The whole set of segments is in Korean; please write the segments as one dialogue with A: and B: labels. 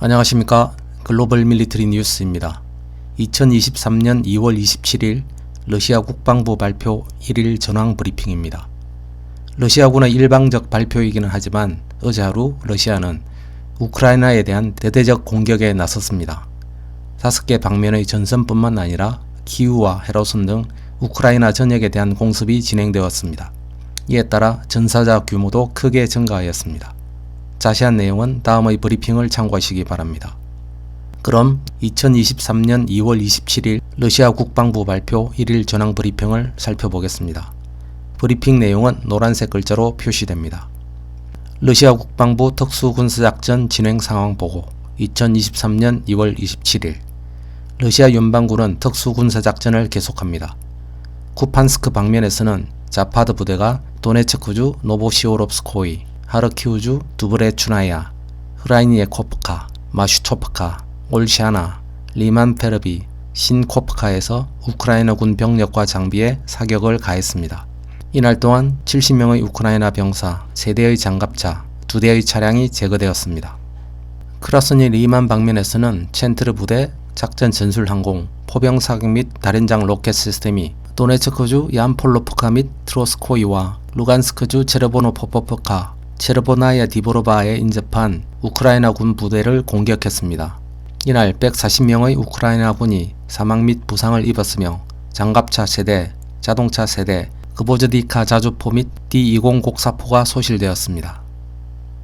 A: 안녕하십니까. 글로벌 밀리터리 뉴스입니다. 2023년 2월 27일 러시아 국방부 발표 1일 전황 브리핑입니다. 러시아군의 일방적 발표이기는 하지만 어제 하루 러시아는 우크라이나에 대한 대대적 공격에 나섰습니다. 다섯 개 방면의 전선뿐만 아니라 키우와 헤로손 등 우크라이나 전역에 대한 공습이 진행되었습니다. 이에 따라 전사자 규모도 크게 증가하였습니다. 자세한 내용은 다음의 브리핑을 참고하시기 바랍니다. 그럼 2023년 2월 27일 러시아 국방부 발표 1일 전황 브리핑을 살펴보겠습니다. 브리핑 내용은 노란색 글자로 표시됩니다. 러시아 국방부 특수군사작전 진행 상황 보고 2023년 2월 27일 러시아 연방군은 특수군사작전을 계속합니다. 쿠판스크 방면에서는 자파드 부대가 도네츠크주 노보시오롭스코이, 하르키우주 두브레추나야, 흐라이니에코프카, 마슈초프카, 올시아나, 리만페르비, 신코프카에서 우크라이나군 병력과 장비에 사격을 가했습니다. 이날 동안 70명의 우크라이나 병사, 3대의 장갑차, 2대의 차량이 제거되었습니다. 크라스니 리만 방면에서는 첸트르 부대, 작전 전술 항공, 포병 사격 및 다련장 로켓 시스템이 도네츠크주 얀폴로프카 및 트로스코이와 루간스크주 체르보노포포프카, 체르보나야 디보로바에 인접한 우크라이나군 부대를 공격했습니다. 이날 140명의 우크라이나군이 사망 및 부상을 입었으며 장갑차 세대, 자동차 세대, 그보즈디카 자주포 및 D-20 곡사포가 소실되었습니다.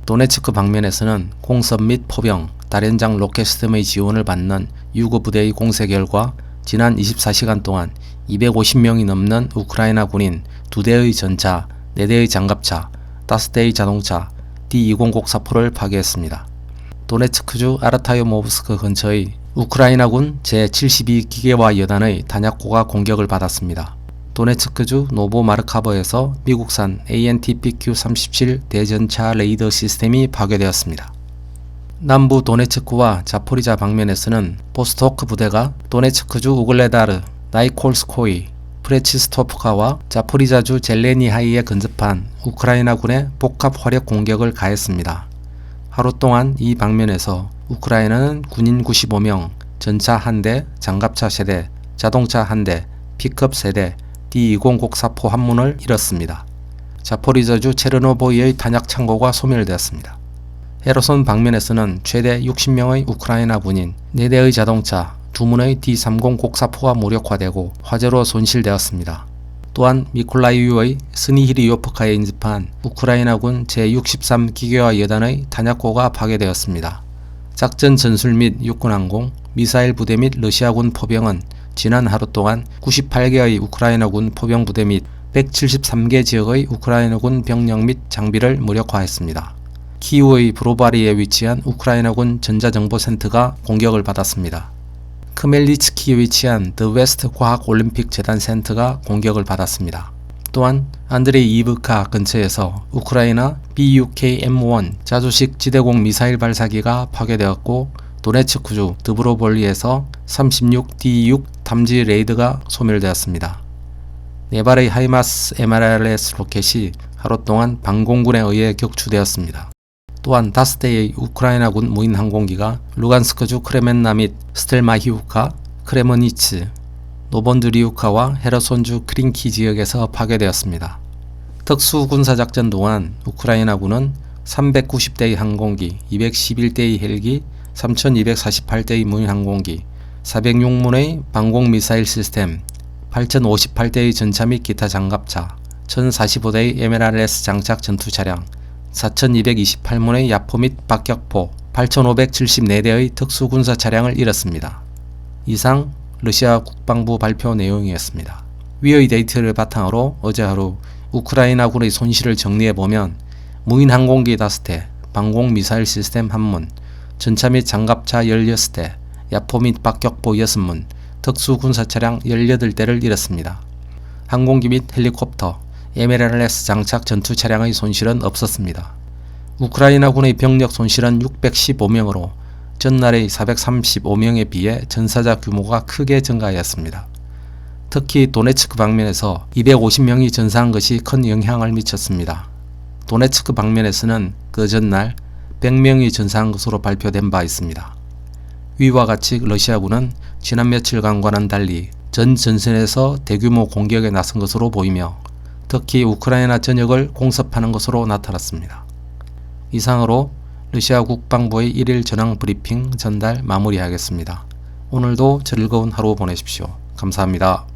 A: 도네츠크 방면에서는 공습 및 포병, 다련장 로켓 시스템의 지원을 받는 유고 부대의 공세 결과 지난 24시간 동안 250명이 넘는 우크라이나 군인 2대의 전차, 4대의 장갑차, 5대의 자동차, D-20 곡사포를 파괴했습니다. 도네츠크주 아르타요모브스크 근처의 우크라이나군 제72기계화 여단의 단약고가 공격을 받았습니다. 도네츠크주 노보마르카버에서 미국산 ANTPQ-37 대전차 레이더 시스템이 파괴되었습니다. 남부 도네츠크와 자포리자 방면에서는 보스토크 부대가 도네츠크주 우글레다르, 나이콜스코이, 프레치스토프카와 자포리자주 젤레니하이에 근접한 우크라이나군의 복합 화력 공격을 가했습니다. 하루 동안 이 방면에서 우크라이나는 군인 95명, 전차 1대, 장갑차 세대, 자동차 1대, 피크업 세대, D-20 곡사포 한 문을 잃었습니다. 자포리자주 체르노보이의 탄약 창고가 소멸되었습니다. 헤로손 방면에서는 최대 60명의 우크라이나 군인, 4대의 자동차, 2문의 D-30 곡사포가 무력화되고 화재로 손실되었습니다. 또한 미콜라이우의 스니히리요프카에 인접한 우크라이나군 제63 기계화 여단의 탄약고가 파괴되었습니다. 작전 전술 및 육군항공, 미사일 부대 및 러시아군 포병은 지난 하루 동안 98개의 우크라이나군 포병 부대 및 173개 지역의 우크라이나군 병력 및 장비를 무력화했습니다. 키우의 브로바리에 위치한 우크라이나군 전자정보센터가 공격을 받았습니다. 크멜리츠키에 위치한 더 웨스트 과학 올림픽 재단 센터가 공격을 받았습니다. 또한 안드레이 이브카 근처에서 우크라이나 BUK-M1 자주식 지대공 미사일 발사기가 파괴되었고 도네츠크주 드브로볼리에서 36D6 탐지 레이드가 소멸되었습니다. 네발의 하이마스 MRLS 로켓이 하루 동안 방공군에 의해 격추되었습니다. 또한 다섯 대의 우크라이나군 무인 항공기가 루간스크주 크레멘나 및 스텔마히우카, 크레머니츠, 노본드리우카와 헤르손주 크린키 지역에서 파괴되었습니다. 특수군사작전 동안 우크라이나군은 390대의 항공기, 211대의 헬기, 3248대의 무인 항공기, 406문의 방공미사일 시스템, 8058대의 전차 및 기타 장갑차, 1045대의 MLRS 장착 전투 차량, 4228문의 야포 및 박격포, 8574대의 특수군사 차량을 잃었습니다. 이상 러시아 국방부 발표 내용이었습니다. 위의 데이터를 바탕으로 어제 하루 우크라이나군의 손실을 정리해보면 무인 항공기 5대, 방공 미사일 시스템 1문, 전차 및 장갑차 16대, 야포 및 박격포 6문, 특수군사 차량 18대를 잃었습니다. 항공기 및 헬리콥터, MLRS 장착 전투 차량의 손실은 없었습니다. 우크라이나군의 병력 손실은 615명으로 전날의 435명에 비해 전사자 규모가 크게 증가하였습니다. 특히 도네츠크 방면에서 250명이 전사한 것이 큰 영향을 미쳤습니다. 도네츠크 방면에서는 그 전날 100명이 전사한 것으로 발표된 바 있습니다. 위와 같이 러시아군은 지난 며칠간과는 달리 전 전선에서 대규모 공격에 나선 것으로 보이며 특히 우크라이나 전역을 공습하는 것으로 나타났습니다. 이상으로 러시아 국방부의 1일 전황 브리핑 전달 마무리하겠습니다. 오늘도 즐거운 하루 보내십시오. 감사합니다.